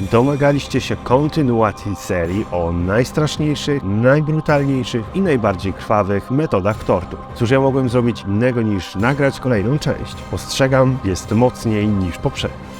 Domagaliście się kontynuacji serii o najstraszniejszych, najbrutalniejszych i najbardziej krwawych metodach tortur. Cóż ja mogłem zrobić innego niż nagrać kolejną część? Ostrzegam, jest mocniej niż poprzednio.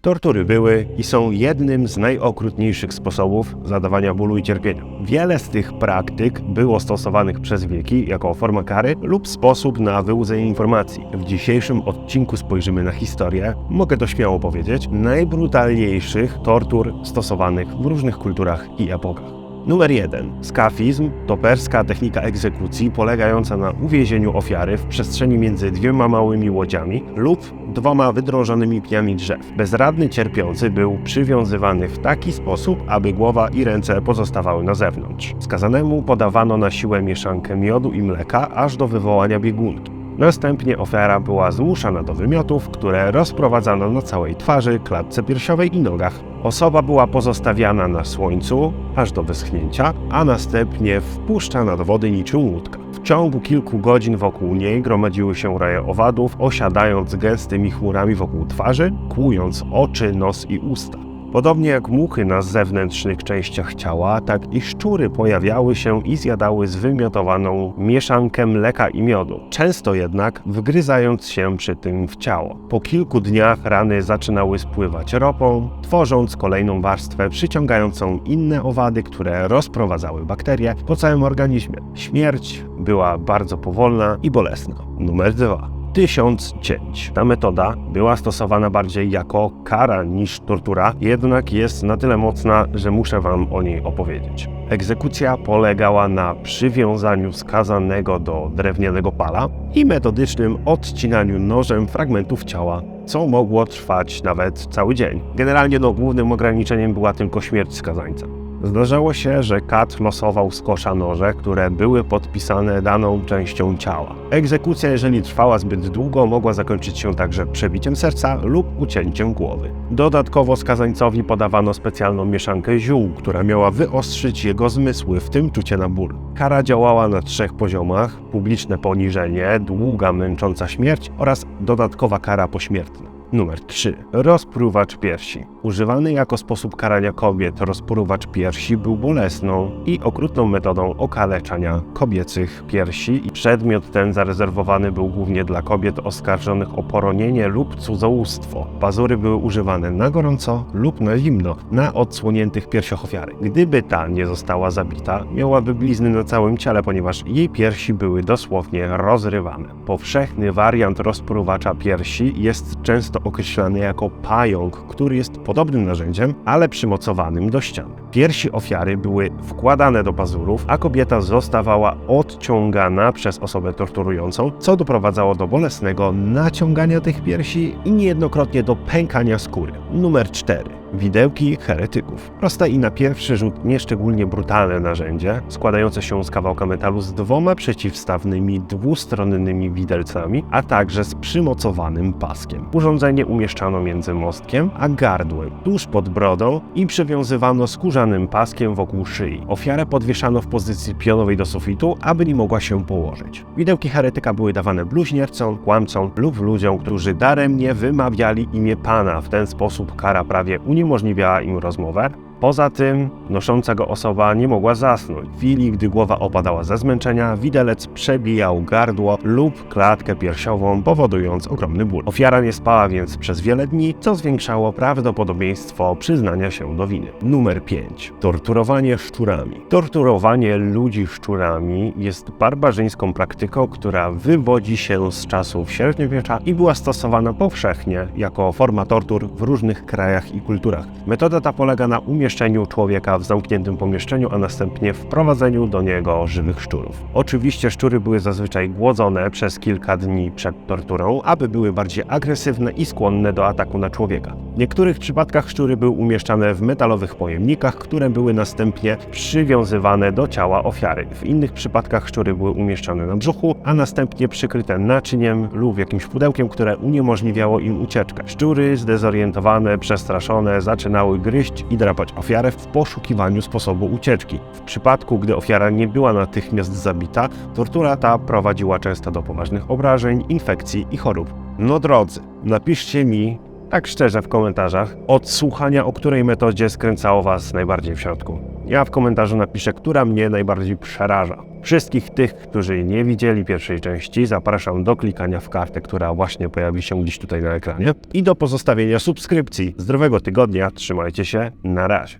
Tortury były i są jednym z najokrutniejszych sposobów zadawania bólu i cierpienia. Wiele z tych praktyk było stosowanych przez wieki jako forma kary lub sposób na wyłudzenie informacji. W dzisiejszym odcinku spojrzymy na historię, mogę to śmiało powiedzieć, najbrutalniejszych tortur stosowanych w różnych kulturach i epokach. Numer 1. Skafizm to perska technika egzekucji polegająca na uwięzieniu ofiary w przestrzeni między dwiema małymi łodziami lub dwoma wydrążonymi pniami drzew. Bezradny cierpiący był przywiązywany w taki sposób, aby głowa i ręce pozostawały na zewnątrz. Skazanemu podawano na siłę mieszankę miodu i mleka aż do wywołania biegunki. Następnie ofiara była zmuszana do wymiotów, które rozprowadzano na całej twarzy, klatce piersiowej i nogach. Osoba była pozostawiana na słońcu aż do wyschnięcia, a następnie wpuszczana do wody niczym łódka. W ciągu kilku godzin wokół niej gromadziły się raje owadów, osiadając gęstymi chmurami wokół twarzy, kłując oczy, nos i usta. Podobnie jak muchy na zewnętrznych częściach ciała, tak i szczury pojawiały się i zjadały zwymiotowaną mieszankę mleka i miodu, często jednak wgryzając się przy tym w ciało. Po kilku dniach rany zaczynały spływać ropą, tworząc kolejną warstwę przyciągającą inne owady, które rozprowadzały bakterie po całym organizmie. Śmierć była bardzo powolna i bolesna. Numer 2 tysiąc cięć. Ta metoda była stosowana bardziej jako kara niż tortura, jednak jest na tyle mocna, że muszę Wam o niej opowiedzieć. Egzekucja polegała na przywiązaniu skazanego do drewnianego pala i metodycznym odcinaniu nożem fragmentów ciała, co mogło trwać nawet cały dzień. Generalnie no, głównym ograniczeniem była tylko śmierć skazańca. Zdarzało się, że kat losował z kosza noże, które były podpisane daną częścią ciała. Egzekucja, jeżeli trwała zbyt długo, mogła zakończyć się także przebiciem serca lub ucięciem głowy. Dodatkowo skazańcowi podawano specjalną mieszankę ziół, która miała wyostrzyć jego zmysły, w tym czucie na ból. Kara działała na trzech poziomach: publiczne poniżenie, długa męcząca śmierć oraz dodatkowa kara pośmiertna. Numer 3. Rozpruwacz piersi. Używany jako sposób karania kobiet, rozpruwacz piersi był bolesną i okrutną metodą okaleczania kobiecych piersi i przedmiot ten zarezerwowany był głównie dla kobiet oskarżonych o poronienie lub cudzołóstwo. Pazury były używane na gorąco lub na zimno na odsłoniętych piersiach ofiary. Gdyby ta nie została zabita, miałaby blizny na całym ciele, ponieważ jej piersi były dosłownie rozrywane. Powszechny wariant rozpruwacza piersi jest często określany jako pająk, który jest podobnym narzędziem, ale przymocowanym do ścian. Piersi ofiary były wkładane do pazurów, a kobieta zostawała odciągana przez osobę torturującą, co doprowadzało do bolesnego naciągania tych piersi i niejednokrotnie do pękania skóry. Numer 4. Widełki heretyków. Proste i na pierwszy rzut nieszczególnie brutalne narzędzie, składające się z kawałka metalu z dwoma przeciwstawnymi dwustronnymi widelcami, a także z przymocowanym paskiem. Urządzenie umieszczano między mostkiem a gardłem, tuż pod brodą i przywiązywano skórzanym paskiem wokół szyi. Ofiarę podwieszano w pozycji pionowej do sufitu, aby nie mogła się położyć. Widełki heretyka były dawane bluźniercom, kłamcom lub ludziom, którzy daremnie wymawiali imię Pana. W ten sposób kara prawie uniemożliwiała im rozmowę, Poza tym nosząca go osoba nie mogła zasnąć. W chwili, gdy głowa opadała ze zmęczenia, widelec przebijał gardło lub klatkę piersiową, powodując ogromny ból. Ofiara nie spała więc przez wiele dni, co zwiększało prawdopodobieństwo przyznania się do winy. Numer 5. Torturowanie szczurami. Torturowanie ludzi szczurami jest barbarzyńską praktyką, która wywodzi się z czasów średniowiecza i była stosowana powszechnie jako forma tortur w różnych krajach i kulturach. Metoda ta polega na umieszczeniu umieszczeniu człowieka w zamkniętym pomieszczeniu, a następnie wprowadzeniu do niego żywych szczurów. Oczywiście szczury były zazwyczaj głodzone przez kilka dni przed torturą, aby były bardziej agresywne i skłonne do ataku na człowieka. W niektórych przypadkach szczury były umieszczane w metalowych pojemnikach, które były następnie przywiązywane do ciała ofiary. W innych przypadkach szczury były umieszczane na brzuchu, a następnie przykryte naczyniem lub jakimś pudełkiem, które uniemożliwiało im ucieczkę. Szczury zdezorientowane, przestraszone zaczynały gryźć i drapać ofiarę w poszukiwaniu sposobu ucieczki. W przypadku, gdy ofiara nie była natychmiast zabita, tortura ta prowadziła często do poważnych obrażeń, infekcji i chorób. No drodzy, napiszcie mi, tak szczerze w komentarzach, od słuchania, o której metodzie skręcało Was najbardziej w środku. Ja w komentarzu napiszę, która mnie najbardziej przeraża. Wszystkich tych, którzy nie widzieli pierwszej części, zapraszam do klikania w kartę, która właśnie pojawi się gdzieś tutaj na ekranie i do pozostawienia subskrypcji. Zdrowego tygodnia, trzymajcie się, na razie.